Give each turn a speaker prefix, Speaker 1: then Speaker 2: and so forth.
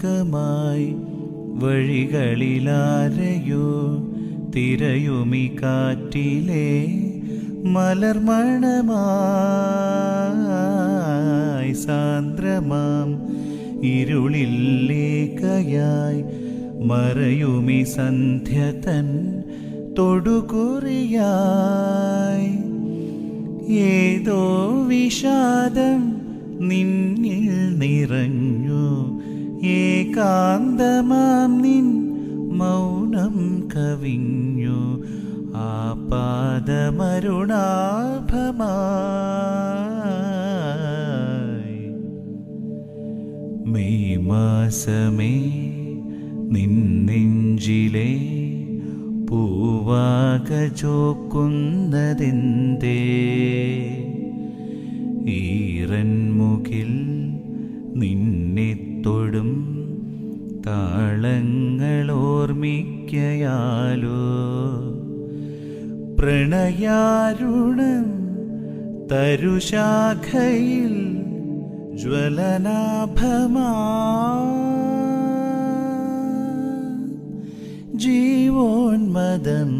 Speaker 1: ദുഃഖമായി വഴികളിലാരയോ തിരയുമി കാറ്റിലെ മലർമണമായി സാന്ദ്രമാം ഇരുളില്ലേക്കയായി മറയുമി സന്ധ്യ തൻ തൊടുകുറിയായി. ഏതോ വിഷാദം നിന്നിൽ നിറഞ്ഞു ഏകാന്തമാം നിൻ മൗനം കവിഞ്ഞു. ആപാദമരുണാഭമായി മെയ് മാസമേ നിന്നെഞ്ചിലെ പൂവാക ചോക്കുന്നതെന്തേ? ഈറൻമുകിൽ നിന്നെ തൊടും താളങ്ങൾ ഓർമ്മിക്കയാലോ പ്രണയാരുണം തരുശാഖയിൽ ജ്വലനാഭമാ. ജീവോന്മദം